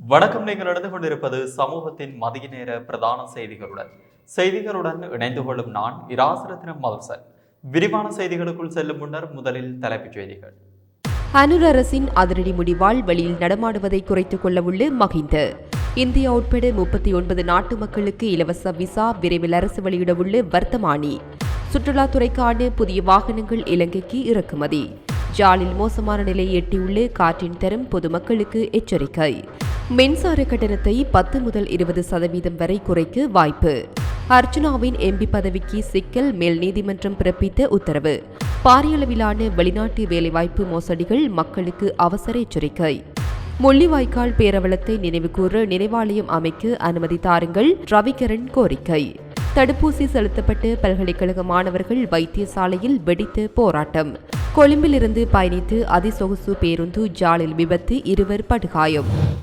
வணக்கம். நீங்கள் நடந்து கொண்டிருப்பது சமூகத்தின் மதிய நேர பிரதான செய்திகளுடன். செய்திகளுடன் இணைந்து கொள்ளும் நான் இராசரத்னம் மல்சன் விரிவான செய்திகளுக்குள் செல்லும் முன்னர் முதலில் தலைப்புச் செய்திகள். அனுர் அரசின் அதிரடி முடிவால் வெளியில் நடமாடுவதை குறைத்துக் கொள்ளவுள்ள மகிந்த இந்தியா உட்பட முப்பத்தி ஒன்பது நாட்டு மக்களுக்கு இலவச விசா விரைவில் அரசு வெளியிடவுள்ள வர்த்தமானி. சுற்றுலாத்துறைக்கான புதிய வாகனங்கள் இலங்கைக்கு இறக்குமதி. ஜாலில் மோசமான நிலையை எட்டியுள்ள காற்றின் தரம் பொதுமக்களுக்கு எச்சரிக்கை. மின்சார கட்டணத்தை பத்து முதல் இருபது சதவீதம் வரை குறைக்க வாய்ப்பு. அர்ச்சுனாவின் எம்பி பதவிக்கு சிக்கல் மேல் நீதிமன்றம் பிறப்பித்த உத்தரவு. பாரியளவிலான வெளிநாட்டு வேலைவாய்ப்பு மோசடிகள் மக்களுக்கு அவசர எச்சரிக்கை. முள்ளிவாய்க்கால் பேரவலத்தை நினைவுகூர நினைவாலயம் அமைக்க அனுமதி தாருங்கள் ரவிகரன் கோரிக்கை. தடுப்பூசி செலுத்தப்பட்ட பல்கலைக்கழக மாணவர்கள் வைத்தியசாலையில் வெடித்து போராட்டம். கொழும்பிலிருந்து பயணித்து அதிசொகுசு பேருந்து ஜாலில் விபத்து இருவர் படுகாயம்.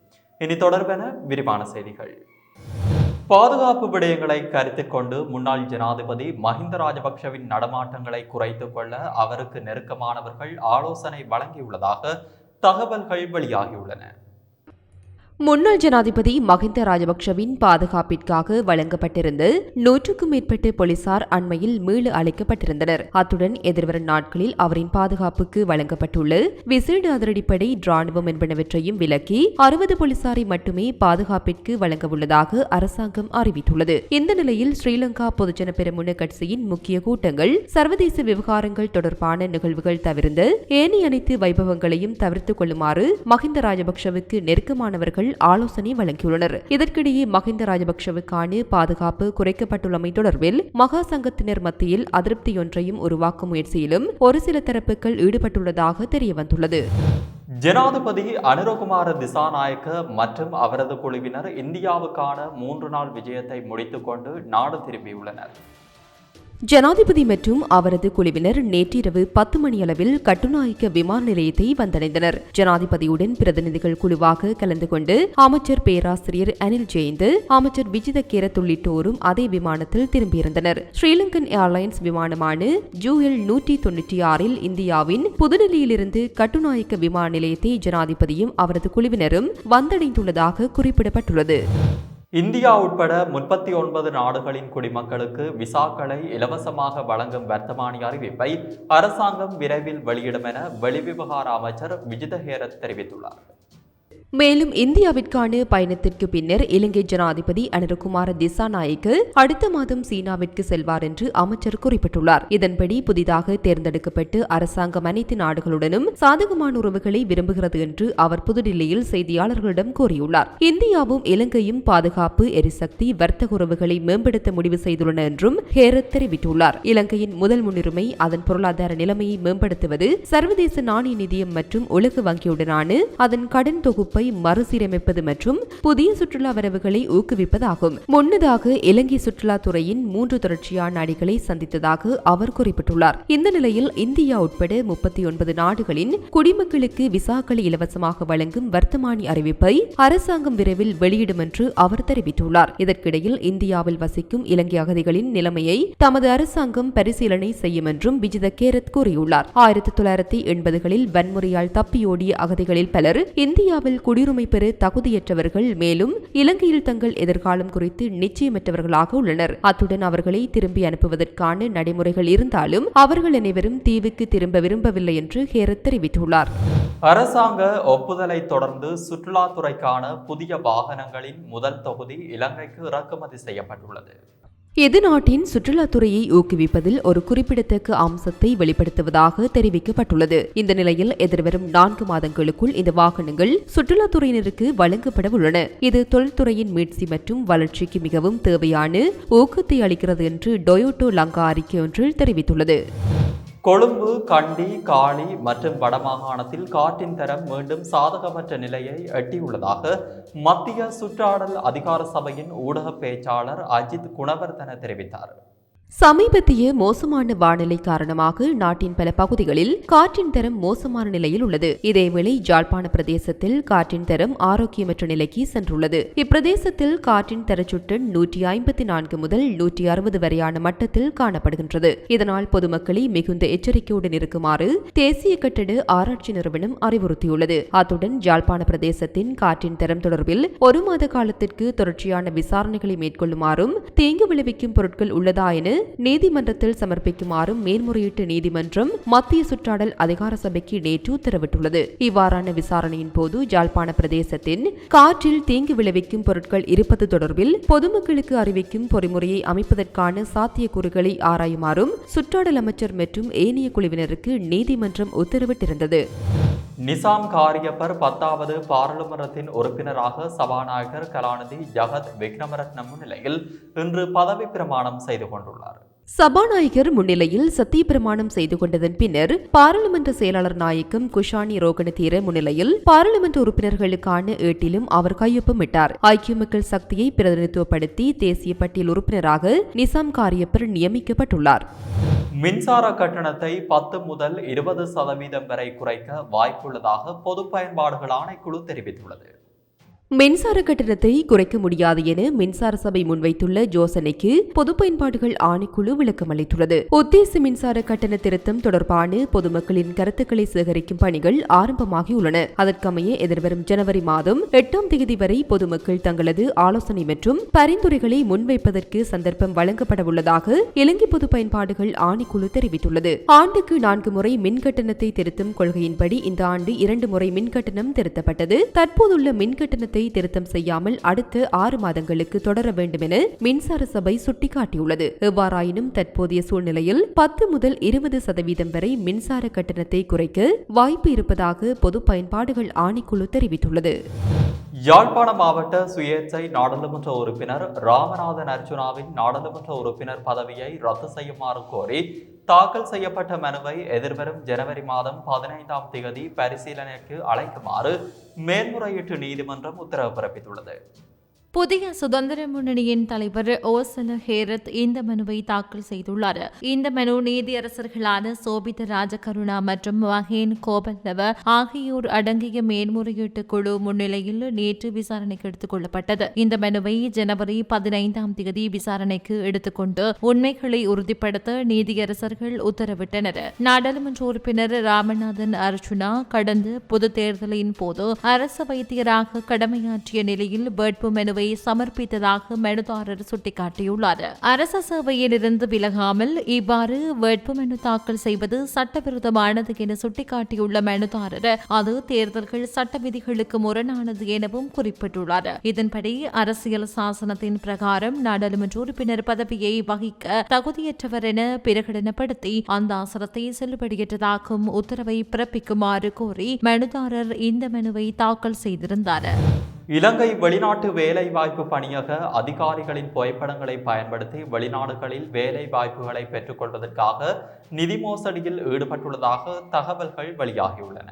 இனி தொடர்பென விரிவான செய்திகள். பாதுகாப்பு விடயங்களை கருத்தில் கொண்டு முன்னாள் ஜனாதிபதி மஹிந்த ராஜபக்ஷவின் நடமாட்டங்களை குறைத்துக் கொள்ள அவருக்கு நெருக்கமானவர்கள் ஆலோசனை வழங்கியுள்ளதாக தகவல்கள் வெளியாகியுள்ளன. முன்னாள் ஜனாதிபதி மஹிந்த ராஜபக்ஷவின் பாதுகாப்பிற்காக வழங்கப்பட்டிருந்த நூற்றுக்கும் மேற்பட்ட போலீசார் அண்மையில் மீள அழைக்கப்பட்டிருந்தனர். அத்துடன் எதிர்வரும் நாட்களில் அவரின் பாதுகாப்புக்கு வழங்கப்பட்டுள்ள விசேட அதிரடிப்படை ராணுவம் என்பனவற்றையும் விலக்கி அறுபது போலீசாரை மட்டுமே பாதுகாப்பிற்கு வழங்கவுள்ளதாக அரசாங்கம் அறிவித்துள்ளது. இந்த நிலையில் ஸ்ரீலங்கா பொதுஜன பெருமுன கட்சியின் முக்கிய கூட்டங்கள் சர்வதேச விவகாரங்கள் தொடர்பான நிகழ்வுகள் தவிர்த்து ஏனைய அனைத்து வைபவங்களையும் தவிர்த்துக் கொள்ளுமாறு மஹிந்த ராஜபக்ஷவுக்கு நெருக்கமானவர்கள் ஆலோசனை வழங்கியுள்ளனர். இதற்கிடையே மஹிந்த ராஜபக்சவுக்கான பாதுகாப்பு குறைக்கப்பட்டுள்ளமை தொடர்பில் மகா சங்கத்தினர் மத்தியில் அதிருப்தியொன்றையும் உருவாக்கும் முயற்சியிலும் ஒரு சில தரப்புகள் ஈடுபட்டுள்ளதாக தெரியவந்துள்ளது. ஜனாதிபதி அனுரகுமார திசாநாயக்க மற்றும் அவரது குழுவினர் இந்தியாவுக்கான மூன்று நாள் விஜயத்தை முடித்துக்கொண்டு நாடு திரும்பியுள்ளனர். ஜனாதிபதி மற்றும் அவரது குழுவினர் நேற்றிரவு பத்து மணியளவில் கட்டுநாயக்க விமான நிலையத்தை வந்தடைந்தனர். ஜனாதிபதியுடன் பிரதிநிதிகள் குழுவாக கலந்து கொண்டு அமைச்சர் பேராசிரியர் அனில் ஜெயந்த் அமைச்சர் விஜித கேரத் உள்ளிட்டோரும் அதே விமானத்தில் திரும்பியிருந்தனர். ஸ்ரீலங்கன் ஏர்லைன்ஸ் விமானமான ஜூஎல் நூற்றி தொன்னூற்றி ஆறில் இந்தியாவின் புதுடெல்லியிலிருந்து கட்டுநாயக்க விமான நிலையத்தை ஜனாதிபதியும் அவரது குழுவினரும் வந்தடைந்துள்ளதாக குறிப்பிடப்பட்டுள்ளது. இந்தியா உட்பட முப்பத்தி ஒன்பது நாடுகளின் குடிமக்களுக்கு விசாக்களை இலவசமாக வழங்கும் வர்த்தமானி அறிவிப்பை அரசாங்கம் விரைவில் வெளியிடும் என வெளிவிவகார அமைச்சர் விஜித ஹேரத் தெரிவித்துள்ளார். மேலும் இந்தியாவிற்கான பயணத்திற்கு பின்னர் இலங்கை ஜனாதிபதி அனருகுமார திசாநாயக்கு அடுத்த மாதம் சீனாவிற்கு செல்வார் என்று அமைச்சர் குறிப்பிட்டுள்ளார். இதன்படி புதிதாக தேர்ந்தெடுக்கப்பட்டு அரசாங்கம் அனைத்து நாடுகளுடனும் சாதகமான உறவுகளை விரும்புகிறது என்று அவர் புதுடில்லியில் செய்தியாளர்களிடம் கூறியுள்ளார். இந்தியாவும் இலங்கையும் பாதுகாப்பு எரிசக்தி வர்த்தக உறவுகளை மேம்படுத்த முடிவு செய்துள்ளன என்றும் ஹேரத் தெரிவித்துள்ளார். இலங்கையின் முதல் முன்னுரிமை அதன் பொருளாதார நிலைமையை மேம்படுத்துவது சர்வதேச நாணய நிதியம் மற்றும் உலக வங்கியுடனான அதன் கடன் தொகுப்பை அமைப்பை மறுசீரமைப்பது மற்றும் புதிய சுற்றுலா வரவுகளை ஊக்குவிப்பதாகும். முன்னதாக இலங்கை சுற்றுலாத்துறையின் மூன்று தொடர்ச்சியான அடிகளை சந்தித்ததாக அவர் குறிப்பிட்டுள்ளார். இந்த நிலையில் இந்தியா உட்பட முப்பத்தி ஒன்பது நாடுகளின் குடிமக்களுக்கு விசாக்களை இலவசமாக வழங்கும் வர்த்தமானி அறிவிப்பை அரசாங்கம் விரைவில் வெளியிடும் என்று அவர் தெரிவித்துள்ளார். இதற்கிடையில் இந்தியாவில் வசிக்கும் இலங்கை அகதிகளின் நிலைமையை தமது அரசாங்கம் பரிசீலனை செய்யும் என்றும் விஜித கேரத் கூறியுள்ளார். ஆயிரத்தி தொள்ளாயிரத்தி எண்பதுகளில் வன்முறையால் தப்பியோடிய அகதிகளில் பலர் இந்தியாவில் குடியுரிமை பெற தகுதியற்றவர்கள் மேலும் இலங்கையில் தங்கள் எதிர்காலம் குறித்து நிச்சயமற்றவர்களாக உள்ளனர். அத்துடன் அவர்களை திரும்பி அனுப்புவதற்கான நடைமுறைகள் இருந்தாலும் அவர்கள் அனைவரும் தீவுக்கு திரும்ப விரும்பவில்லை என்று ஹேரத் தெரிவித்துள்ளார். அரசாங்க ஒப்புதலை தொடர்ந்து சுற்றுலாத்துறைக்கான புதிய வாகனங்களின் முதல் தொகுதி இலங்கைக்கு இறக்குமதி செய்யப்பட்டுள்ளது. இது நாட்டின் சுற்றுலாத்துறையை ஊக்குவிப்பதில் ஒரு குறிப்பிடத்தக்க அம்சத்தை வெளிப்படுத்துவதாக தெரிவிக்கப்பட்டுள்ளது. இந்த நிலையில் எதிர்வரும் நான்கு மாதங்களுக்குள் இந்த வாகனங்கள் சுற்றுலாத்துறையினருக்கு வழங்கப்பட உள்ளன. இது தொழில்துறையின் மீட்சி மற்றும் வளர்ச்சிக்கு மிகவும் தேவையான ஊக்கத்தை அளிக்கிறது என்று டொயோட்டோ லங்கா அறிக்கை ஒன்றில் தெரிவித்துள்ளது. கொழும்பு கண்டி காலி மற்றும் வடமாகாணத்தில் காற்றின் தரம் மீண்டும் சாதகமற்ற நிலையை எட்டியுள்ளதாக மத்திய சுற்றாடல் அதிகார சபையின் ஊடக பேச்சாளர் அஜித் குணவர்தன தெரிவித்தார். சமீபத்திய மோசமான வானிலை காரணமாக நாட்டின் பல பகுதிகளில் காற்றின் தரம் மோசமான நிலையில் உள்ளது. இதேவேளை ஜாழ்ப்பாண பிரதேசத்தில் காற்றின் தரம் ஆரோக்கியமற்ற நிலைக்கு சென்றுள்ளது. இப்பிரதேசத்தில் காற்றின் தரச்சுட்டன் நூற்றி ஐம்பத்தி நான்கு முதல் நூற்றி அறுபது வரையான மட்டத்தில் காணப்படுகின்றது. இதனால் பொதுமக்களை மிகுந்த எச்சரிக்கையுடன் இருக்குமாறு தேசிய கட்டட ஆராய்ச்சி நிறுவனம் அறிவுறுத்தியுள்ளது. அத்துடன் ஜாழ்ப்பாண பிரதேசத்தின் காற்றின் தரம் தொடர்பில் ஒரு மாத காலத்திற்கு தொடர்ச்சியான விசாரணைகளை மேற்கொள்ளுமாறும் தீங்கு விளைவிக்கும் பொருட்கள் உள்ளதா என நீதிமன்றத்தில் சமர்ப்பிக்குமாறும் மேன்முறையீட்டு நீதிமன்றம் மத்திய சுற்றாடல் அதிகார சபைக்கு நேற்று உத்தரவிட்டுள்ளது. இவ்வாறான விசாரணையின் போது ஜாழ்ப்பாண பிரதேசத்தின் காற்றில் தீங்கு விளைவிக்கும் பொருட்கள் இருப்பது தொடர்பில் பொதுமக்களுக்கு அறிவிக்கும் பொறிமுறையை அமைப்பதற்கான சாத்தியக்கூறுகளை ஆராயுமாறும் சுற்றாடல் அமைச்சர் மற்றும் ஏனைய குழுவினருக்கு நீதிமன்றம் உத்தரவிட்டிருந்தது. நிசாம் காரியப்பர் பத்தாவது பாராளுமன்றத்தின் உறுப்பினராக சபாநாயகர் கலாநிதி ஜகத் விக்ரமரத்ன முன்னிலையில் இன்று பதவி பிரமாணம் செய்து கொண்டுள்ளார். சபாநாயகர் முன்னிலையில் சத்திய பிரமாணம் செய்து கொண்டதன் பின்னர் பாராளுமன்ற செயலாளர் நாயக்கம் குஷானி ரோகணதீர முன்னிலையில் பாராளுமன்ற உறுப்பினர்களுக்கான ஏட்டிலும் அவர் கையொப்பமிட்டார். ஐக்கிய மக்கள் சக்தியை பிரதிநிதித்துவப்படுத்தி தேசிய பட்டியல் உறுப்பினராக நிசாம் காரியப்பர் நியமிக்கப்பட்டுள்ளார். மின்சார கட்டணத்தை பத்து முதல் இருபது சதவீதம் வரை குறைக்க வாய்ப்புள்ளதாக பொது பயன்பாடுகள் ஆணைக்குழு தெரிவித்துள்ளது. மின்சார கட்டணத்தை குறைக்க முடியாது என மின்சார சபை முன்வைத்துள்ள யோசனைக்கு பொது பயன்பாடுகள் ஆணைக்குழு விளக்கமளித்துள்ளது உத்தேச மின்சார கட்டண திருத்தம் தொடர்பான பொதுமக்களின் கருத்துக்களை சேகரிக்கும் பணிகள் ஆரம்பமாகியுள்ளன. அதற்கமைய எதிர்வரும் ஜனவரி மாதம் எட்டாம் தேதி வரை பொதுமக்கள் தங்களது ஆலோசனை மற்றும் பரிந்துரைகளை முன்வைப்பதற்கு சந்தர்ப்பம் வழங்கப்பட உள்ளதாக இலங்கை பொது பயன்பாடுகள் ஆணைக்குழு தெரிவித்துள்ளது. ஆண்டுக்கு நான்கு முறை மின் கட்டணத்தை திருத்தும் கொள்கையின்படி இந்த ஆண்டு இரண்டு முறை மின் கட்டணம் திருத்தப்பட்டது. தற்போதுள்ள மின் கட்டணத்தை திருத்தம் செய்யாமல் அடுத்த ஆறு மாதங்களுக்கு தொடர வேண்டும் என மின்சார சபை சுட்டிக்காட்டியுள்ளது. எவ்வாறாயினும் தற்போதைய சூழ்நிலையில் பத்து முதல் இருபது சதவீதம் வரை மின்சார கட்டணத்தை குறைக்க வாய்ப்பு இருப்பதாக பொது பயன்பாடுகள் ஆணைக்குழு தெரிவித்துள்ளது. யாழ்ப்பாண மாவட்ட சுயேட்சை நாடாளுமன்ற உறுப்பினர் ராமநாதன் அர்ஜுனாவின் நாடாளுமன்ற உறுப்பினர் பதவியை ரத்து செய்யுமாறு கோரி தாக்கல் செய்யப்பட்ட மனுவை எதிர்வரும் ஜனவரி மாதம் பதினைந்தாம் தேதி பரிசீலனைக்கு அழைக்குமாறு மேன்முறையீட்டு நீதிமன்றம் உத்தரவு பிறப்பித்துள்ளது. புதிய சுதந்திர முன்னணியின் தலைவர் ஓசல ஹேரத் இந்த மனுவை தாக்கல் செய்துள்ளார். இந்த மனு நீதியரசர்களான சோபித ராஜகருணா மற்றும் வஹேன் கோபல்லவ ஆகியோர் அடங்கிய மேன்முறையீட்டு குழு முன்னிலையில் நேற்று விசாரணைக்கு எடுத்துக் கொள்ளப்பட்டது. இந்த மனுவை ஜனவரி பதினைந்தாம் தேதி விசாரணைக்கு எடுத்துக்கொண்டு உண்மைகளை உறுதிப்படுத்த நீதியரசர்கள் உத்தரவிட்டனர். நாடாளுமன்ற உறுப்பினர் ராமநாதன் அர்ஜுனா கடந்த பொது தேர்தலின் போது அரசு வைத்தியராக கடமையாற்றிய நிலையில் வேட்பு மனுவை சமர்ப்பித்ததாக மனுதாரர் சுட்டிக்காட்டியுள்ளார். அரச சேவையில் இருந்து விலகாமல் இவ்வாறு வேட்புமனு தாக்கல் செய்வது சட்டவிரோதமானது என சுட்டிக்காட்டியுள்ள மனுதாரர் அது தேர்தல்கள் சட்ட விதிகளுக்கு முரணானது எனவும் குறிப்பிட்டுள்ளார். இதன்படி அரசியல் சாசனத்தின் பிரகாரம் நாடாளுமன்ற உறுப்பினர் பதவியை வகிக்க தகுதியற்றவர் என பிரகடனப்படுத்தி அந்த அவசரத்தை செல்லுபடியற்றதாக்கும் உத்தரவை பிறப்பிக்குமாறு கோரி மனுதாரர் இந்த மனுவை தாக்கல் செய்திருந்தார். இலங்கை வெளிநாட்டு வேலை வாய்ப்பு பணியக அதிகாரிகளின் புகைப்படங்களை பயன்படுத்தி வெளிநாடுகளில் வேலை வாய்ப்புகளை பெற்றுக்கொள்வதற்காக நிதி மோசடியில் ஈடுபட்டுள்ளதாக தகவல்கள் வெளியாகியுள்ளன.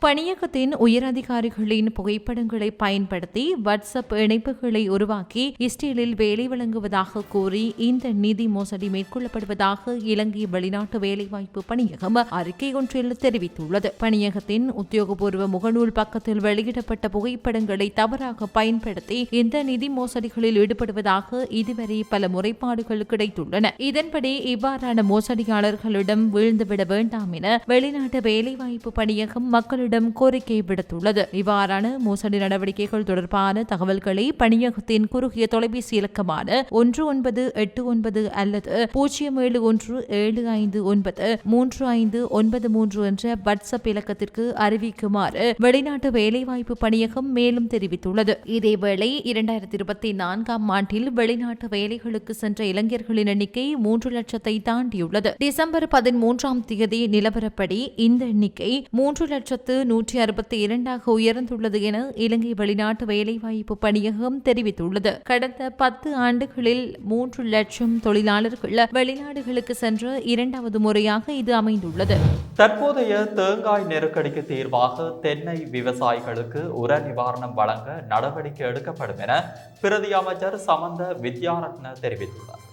பணியகத்தின் உயரதிகாரிகளின் புகைப்படங்களை பயன்படுத்தி வாட்ஸ்அப் இணைப்புகளை உருவாக்கி இஸ்ரேலில் வேலை வழங்குவதாக கூறி இந்த நிதி மோசடி மேற்கொள்ளப்படுவதாக இலங்கை வெளிநாட்டு வேலைவாய்ப்பு பணியகம் அறிக்கை ஒன்றில் தெரிவித்துள்ளது. பணியகத்தின் உத்தியோகபூர்வ முகநூல் பக்கத்தில் வெளியிடப்பட்ட புகைப்படங்களை தவறாக பயன்படுத்தி இந்த நிதி மோசடிகளில் ஈடுபடுவதாக இதுவரை பல முறைப்பாடுகள் கிடைத்துள்ளன. இதன்படி இவ்வாறான மோசடியாளர்களிடம் வீழ்ந்துவிட வேண்டாம் என வெளிநாட்டு வேலைவாய்ப்பு பணியகம் மக்களிடம் கோரிக்கை விடுத்துள்ளது. இவ்வாறான மோசடி நடவடிக்கைகள் தொடர்பான தகவல்களை பணியகத்தின் குறுகிய தொலைபேசி இலக்கமான ஒன்று ஒன்பது எட்டு ஒன்பது அல்லது பூஜ்ஜியம் ஏழு ஒன்று ஏழு ஐந்து ஒன்பது மூன்று ஐந்து ஒன்பது மூன்று என்ற வாட்ஸ்அப் இலக்கத்திற்கு அறிவிக்குமாறு வெளிநாட்டு வேலைவாய்ப்பு பணியகம் மேலும் தெரிவித்துள்ளது. இதேவேளை இரண்டாயிரத்தி இருபத்தி நான்காம் ஆண்டில் வெளிநாட்டு வேலைகளுக்கு சென்ற இளைஞர்களின் எண்ணிக்கை மூன்று லட்சத்தை தாண்டியுள்ளது. டிசம்பர் பதிமூன்றாம் தேதி நிலவரப்படி இந்த எண்ணிக்கை மூன்று லட்சத்து நூற்றி அறுபத்தி இரண்டாக உயர்ந்துள்ளது என இலங்கை வெளிநாட்டு வேலைவாய்ப்பு பணியகம் தெரிவித்துள்ளது. கடந்த பத்து ஆண்டுகளில் மூன்று லட்சம் தொழிலாளர்கள் வெளிநாடுகளுக்கு சென்ற இரண்டாவது முறையாக இது அமைந்துள்ளது. தற்போதைய தேங்காய் நெருக்கடிக்கு தீர்வாக தென்னை விவசாயிகளுக்கு உர நிவாரணம் வழங்க நடவடிக்கை எடுக்கப்படும் என பிரதி அமைச்சர் சமந்த வித்யாரத்ன தெரிவித்துள்ளார்.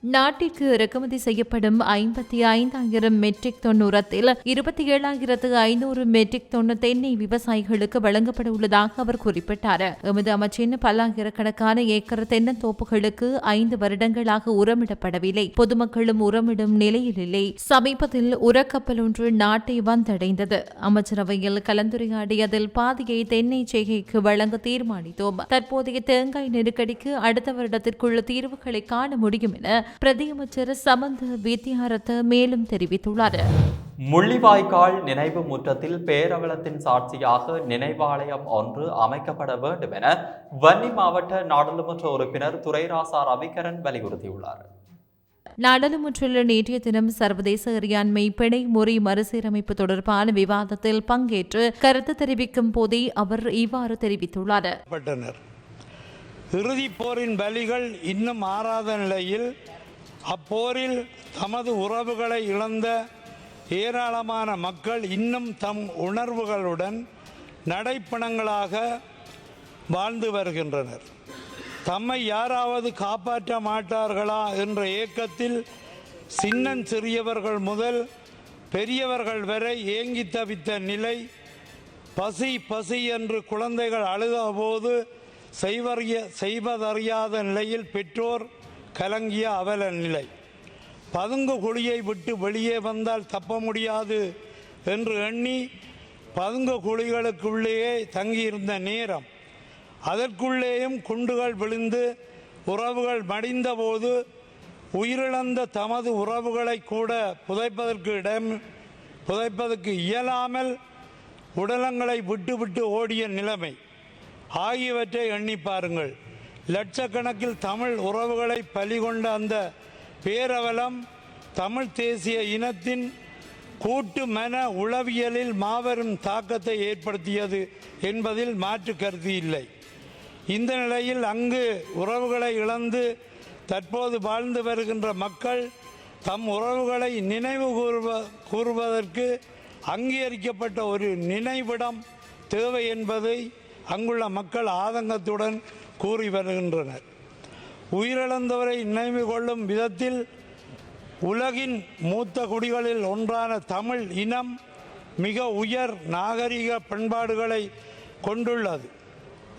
நாட்டிற்கு இறக்குமதி செய்யப்படும் ஐம்பத்தி ஐந்தாயிரம் மெட்ரிக் டன் உரத்தில் இருபத்தி ஏழாயிரத்து ஐநூறு மெட்ரிக் டன் தென்னை விவசாயிகளுக்கு வழங்கப்பட உள்ளதாக அவர் குறிப்பிட்டார். எமது அமைச்சின் பல்லாயிரக்கணக்கான ஏக்கர் தென்னந்தோப்புகளுக்கு ஐந்து வருடங்களாக உரமிடப்படவில்லை. பொதுமக்களும் உரமிடும் நிலையில் இல்லை. சமீபத்தில் உரக்கப்பல் ஒன்று நாட்டை வந்தடைந்தது. அமைச்சரவையில் கலந்துரையாடியதில் பாதியை தென்னை செய்கைக்கு வழங்க தீர்மானித்தோம். தற்போதைய தேங்காய் நெருக்கடிக்கு அடுத்த வருடத்திற்குள்ள தீர்வுகளை காண முடியும் என பிரதியமைச்சர் சமந்த வித்யாரத்த மேலும் தெரிவித்துள்ளார். முள்ளிவாய்க்கால் நினைவு முற்றத்தில் பேரவலத்தின் சாட்சியாக நினைவாலயம் ஒன்று அமைக்கப்பட வேண்டும் என வன்னி மாவட்ட நாடாளுமன்ற உறுப்பினர் துரைராசா ரவிகரன் வலியுறுத்தியுள்ளார். நாடாளுமன்றில் நேற்றைய தினம் சர்வதேச இறையாண்மை பிணை முறை மறுசீரமைப்பு தொடர்பான விவாதத்தில் பங்கேற்று கருத்து தெரிவிக்கும் போதே அவர் இவ்வாறு தெரிவித்துள்ளார். பட்டனர் இறுதிப் போரின் பலிகள் இன்னும் ஆறாத நிலையில் அப்போரில் தமது உறவுகளை இழந்த ஏராளமான மக்கள் இன்னும் தம் உணர்வுகளுடன் நடைப்பணங்களாக வாழ்ந்து வருகின்றனர். தம்மை யாராவது காப்பாற்ற மாட்டார்களா என்ற ஏக்கத்தில் சின்னன் சிறியவர்கள் முதல் பெரியவர்கள் வரை ஏங்கி தவித்த நிலை பசி பசி என்று குழந்தைகள் அழுதபோது செய்வறிய செய்வதறியாத நிலையில் பெற்றோர் கலங்கிய அவல நிலை. பதுங்கு குழியை விட்டு வெளியே வந்தால் தப்ப முடியாது என்று எண்ணி பதுங்கு குழிகளுக்குள்ளேயே தங்கியிருந்த நேரம். அதற்குள்ளேயும் குண்டுகள் விழுந்து உறவுகள் மடிந்தபோது உயிரிழந்த தமது உறவுகளை கூட புதைப்பதற்கு இடம் புதைப்பதற்கு இயலாமல் உடலங்களை விட்டு விட்டு ஓடிய நிலைமை. ஆகியவற்றை எண்ணி பாருங்கள். லட்சக்கணக்கில் தமிழ் உறவுகளை பலிகொண்ட அந்த பேரவலம் தமிழ் தேசிய இனத்தின் கூட்டு மன உளவியலில் மாபெரும் தாக்கத்தை ஏற்படுத்தியது என்பதில் மாற்று கருத்து இல்லை. இந்த நிலையில் அங்கு உறவுகளை இழந்து தற்போது வாழ்ந்து வருகின்ற மக்கள் தம் உறவுகளை நினைவு கூறுவ கூறுவதற்கு அங்கீகரிக்கப்பட்ட ஒரு நினைவிடம் தேவை என்பதை அங்குள்ள மக்கள் ஆதங்கத்துடன் கூறி வருகின்றனர். உயிரிழந்தவரை நினைவு கொள்ளும் விதத்தில் உலகின் மூத்த குடிகளில் ஒன்றான தமிழ் இனம் மிக உயர் நாகரிக பண்பாடுகளை கொண்டுள்ளது.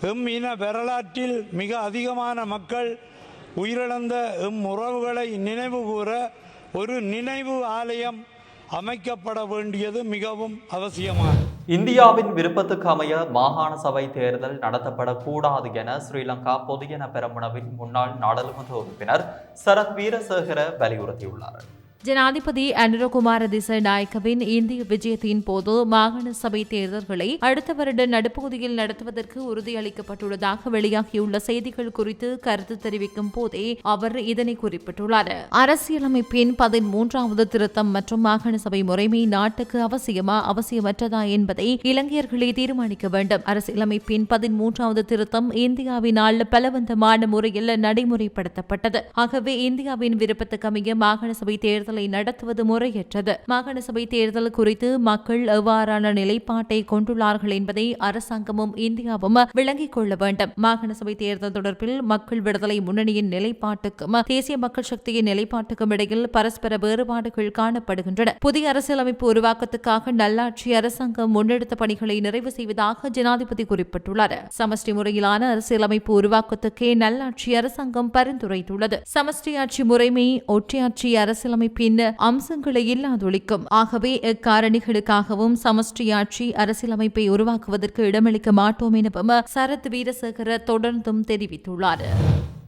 எம் இன வரலாற்றில் மிக அதிகமான மக்கள் உயிரிழந்த எம் உறவுகளை நினைவு கூற ஒரு நினைவு ஆலயம் அமைக்கப்பட வேண்டியது மிகவும் அவசியமானது. இந்தியாவின் விருப்பத்துக்கு அமைய மாகாண சபை தேர்தல் நடத்தப்படக்கூடாது என ஸ்ரீலங்கா பொதுஜன பெரமுனவின் முன்னாள் நாடாளுமன்ற உறுப்பினர் சரத் வீரசேகர வலியுறுத்தியுள்ளார். ஜனாதிபதி அனுரகுமார திசநாயக்கவின் இந்திய விஜயத்தின் போது மாகாண சபை தேர்தல்களை அடுத்த வருட நடுப்பகுதியில் நடத்துவதற்கு உறுதியளிக்கப்பட்டுள்ளதாக வெளியாகியுள்ள செய்திகள் குறித்து கருத்து தெரிவிக்கும் போதே அவர் இதனை குறிப்பிட்டுள்ளார். அரசியலமைப்பின் பதிமூன்றாவது திருத்தம் மற்றும் மாகாண சபை முறைமை நாட்டுக்கு அவசியமா அவசியமற்றதா என்பதை இலங்கையர்களே தீர்மானிக்க வேண்டும். அரசியலமைப்பின் பதிமூன்றாவது திருத்தம் இந்தியாவினால் பலவந்தமான முறையில் நடைமுறைப்படுத்தப்பட்டது. ஆகவே இந்தியாவின் விருப்பத்துக்கமைய மாகாண சபை தேர்தல் நடத்துவது முறையற்றது. மாகாண சபை தேர்தல் குறித்து மக்கள் எவ்வாறான நிலைப்பாட்டை கொண்டுள்ளார்கள் என்பதை அரசாங்கமும் இந்தியாவும் விளங்கிக் கொள்ள வேண்டும். மாகாண சபை தேர்தல் தொடர்பில் மக்கள் விடுதலை முன்னணியின் நிலைப்பாட்டுக்கும் தேசிய மக்கள் சக்தியின் நிலைப்பாட்டுக்கும் இடையில் பரஸ்பர வேறுபாடுகள் காணப்படுகின்றன. புதிய அரசியலமைப்பு உருவாக்கத்துக்காக நல்லாட்சி அரசாங்கம் முன்னெடுத்த பணிகளை நிறைவு செய்வதாக ஜனாதிபதி குறிப்பிட்டுள்ளார். சமஷ்டி முறையிலான அரசியலமைப்பு உருவாக்கத்துக்கே நல்லாட்சி அரசாங்கம் பரிந்துரைத்துள்ளது. சமஷ்டி ஆட்சி முறைமை ஒற்றையாட்சி அரசியலமைப்பின் அம்சங்களை இல்லாதொழிக்கும். ஆகவே எக்காரணிகளுக்காகவும் சமஷ்டி ஆட்சி அரசியலமைப்பை உருவாக்குவதற்கு இடமளிக்க மாட்டோம் எனவும் சரத் வீரசேகர தொடர்ந்தும் தெரிவித்துள்ளார்.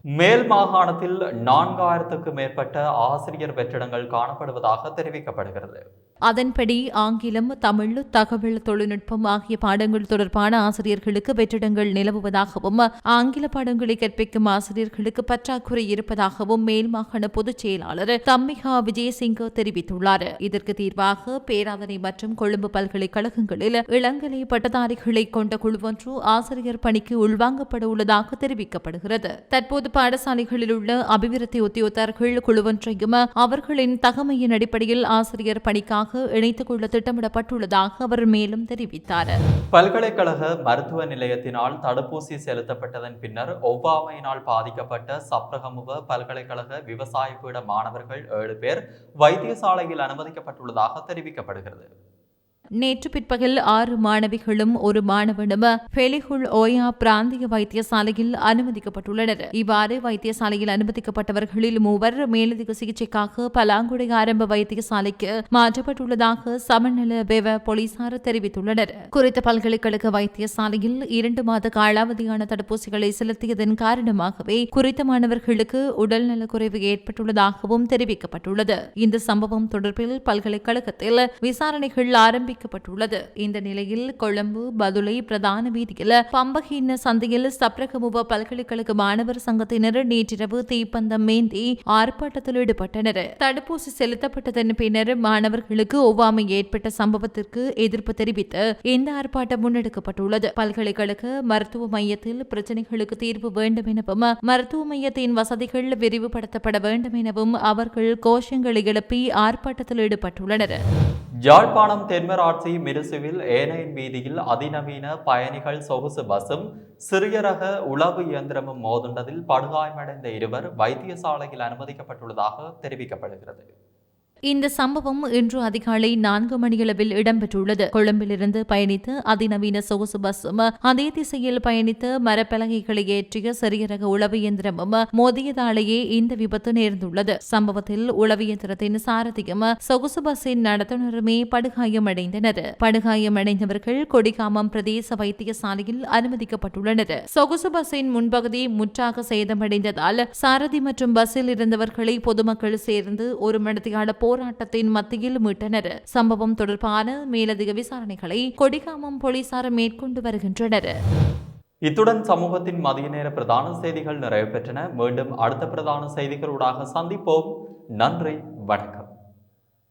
மேல் மாகாணத்தில் நான்காயிரத்துக்கும் மேற்பட்ட ஆசிரியர் வெற்றிடங்கள் காணப்படுவதாக தெரிவிக்கப்படுகிறது. அதன்படி ஆங்கிலம் தமிழ் தகவல் தொழில்நுட்பம் ஆகிய பாடங்கள் தொடர்பான ஆசிரியர்களுக்கு வெற்றிடங்கள் நிலவுவதாகவும் ஆங்கில பாடங்களை கற்பிக்கும் ஆசிரியர்களுக்கு பற்றாக்குறை இருப்பதாகவும் மேல் மாகாண பொதுச் செயலாளர் தம்மிகா விஜயசிங்க தெரிவித்துள்ளார். இதற்கு தீர்வாக பேராதனை மற்றும் கொழும்பு பல்கலைக்கழகங்களில் இளங்கலை பட்டதாரிகளை கொண்ட குழுவொன்று ஆசிரியர் பணிக்கு உள்வாங்கப்பட உள்ளதாக தெரிவிக்கப்படுகிறது. தற்போது பாடசாலைகளில் உள்ள அபிவிருத்தி உத்தியோகத்தர்கள் குழுவொன்றையும் அவர்களின் தகமையின் அடிப்படையில் ஆசிரியர் பணிக்காக இணைத்துக் கொள்ள திட்டமிடப்பட்டுள்ளதாக அவர் மேலும் தெரிவித்தார். பல்கலைக்கழக மருத்துவ நிலையத்தினால் தடுப்பூசி செலுத்தப்பட்டதன் பின்னர் ஒவ்வாமையினால் பாதிக்கப்பட்ட சப்ரகமுவ பல்கலைக்கழக விவசாய பீட மாணவர்கள் ஏழு பேர் வைத்தியசாலையில் அனுமதிக்கப்பட்டுள்ளதாக தெரிவிக்கப்படுகிறது. நேற்று பிற்பகல் ஆறு மாணவிகளும் ஒரு மாணவனும் பெலிகுல் ஓயா பிராந்திய வைத்தியசாலையில் அனுமதிக்கப்பட்டுள்ளனர். இவ்வாறு வைத்தியசாலையில் அனுமதிக்கப்பட்டவர்களில் மூவர் மேலதிக சிகிச்சைக்காக பலாங்குடை ஆரம்ப வைத்தியசாலைக்கு மாற்றப்பட்டுள்ளதாக சமநல வெவ போலீசார் தெரிவித்துள்ளனர். குறித்த பல்கலைக்கழக வைத்தியசாலையில் இரண்டு மாத காலாவதியான தடுப்பூசிகளை செலுத்தியதன் காரணமாகவே குறித்த மாணவர்களுக்கு உடல்நலக் குறைவு ஏற்பட்டுள்ளதாகவும் தெரிவிக்கப்பட்டுள்ளது. இந்த சம்பவம் தொடர்பில் பல்கலைக்கழகத்தில் விசாரணைகள் ஆரம்பிக்க அறிவிக்கப்பட்டுள்ளது இந்த நிலையில் கொழும்பு பதுளை பிரதான வீதியில் பம்பகின்ன சந்தையில் சப்ரகமுப பல்கலைக்கழக மாணவர் சங்கத்தினர் நேற்றிரவு தீப்பந்தம் மேந்தி ஆர்ப்பாட்டத்தில் ஈடுபட்டனர். தடுப்பூசி செலுத்தப்பட்டதன் பின்னர் மாணவர்களுக்கு ஒவ்வாமை ஏற்பட்ட சம்பவத்திற்கு எதிர்ப்பு தெரிவித்து இந்த ஆர்ப்பாட்டம் முன்னெடுக்கப்பட்டுள்ளது. பல்கலைக்கழக மருத்துவ மையத்தில் பிரச்சனைகளுக்கு தீர்வு வேண்டும் எனவும் மருத்துவ மையத்தின் வசதிகள் விரிவுபடுத்தப்பட வேண்டும் எனவும் அவர்கள் கோஷங்களை எழுப்பி ஆர்ப்பாட்டத்தில் ஈடுபட்டுள்ளனர். யாழ்ப்பாணம் தென்மராட்சி மிருசுவில் ஏனையின் வீதியில் அதிநவீன பயணிகள் சொகுசு பஸ்ஸும் சிறிய ரக உளவு இயந்திரமும் மோதுண்டதில் படுகாயமடைந்த இருவர் வைத்தியசாலையில் அனுமதிக்கப்பட்டுள்ளதாக தெரிவிக்கப்படுகிறது. இந்த சம்பவம் இன்று அதிகாலை நான்கு மணியளவில் இடம்பெற்றுள்ளது. கொழும்பிலிருந்து பயணித்து அதிநவீன சொகுசு பஸ்ஸும் அதே திசையில் பயணித்து மரப்பலகைகளை ஏற்றிய சிறிய ரக உளவு இயந்திரமும் மோதியதாலேயே இந்த விபத்து நேர்ந்துள்ளது. சம்பவத்தில் உளவு இயந்திரத்தின் சாரதியும் சொகுசு பஸ்ஸின் நடத்துனருமே படுகாயமடைந்தனர். படுகாயமடைந்தவர்கள் கொடிகாமம் பிரதேச வைத்தியசாலையில் அனுமதிக்கப்பட்டுள்ளனர். சொகுசு பஸ்ஸின் முன்பகுதி முற்றாக சேதமடைந்ததால் சாரதி மற்றும் பஸ்ஸில் இருந்தவர்களை பொதுமக்கள் சேர்ந்து ஒரு மணித்தியால போராட்டத்தின் மத்தியில் மீட்டனர். சம்பவம் தொடர்பான மேலதிக விசாரணைகளை கொடிகாமம் போலீசார் மேற்கொண்டு வருகின்றனர். இத்துடன் சமூகத்தின் மதிய நேர பிரதான செய்திகள் நிறைவு பெற்றன. மீண்டும் அடுத்த பிரதான செய்திகளூடாக சந்திப்போம். நன்றி வணக்கம்.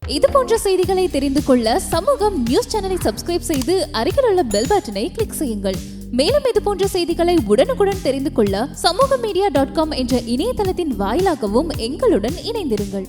இது போன்ற செய்திகளை தெரிந்து கொள்ள சமூகம் நியூஸ் சேனலை சப்ஸ்கிரைப் செய்து அருகில் உள்ள பெல் பட்டனை கிளிக் செய்யுங்கள். மேலும் இது போன்ற செய்திகளை உடனுக்குடன் தெரிந்து கொள்ள சமூக மீடியா டாட் காம் என்ற இணையதளத்தின் வாயிலாகவும் எங்களுடன் இணைந்திருங்கள்.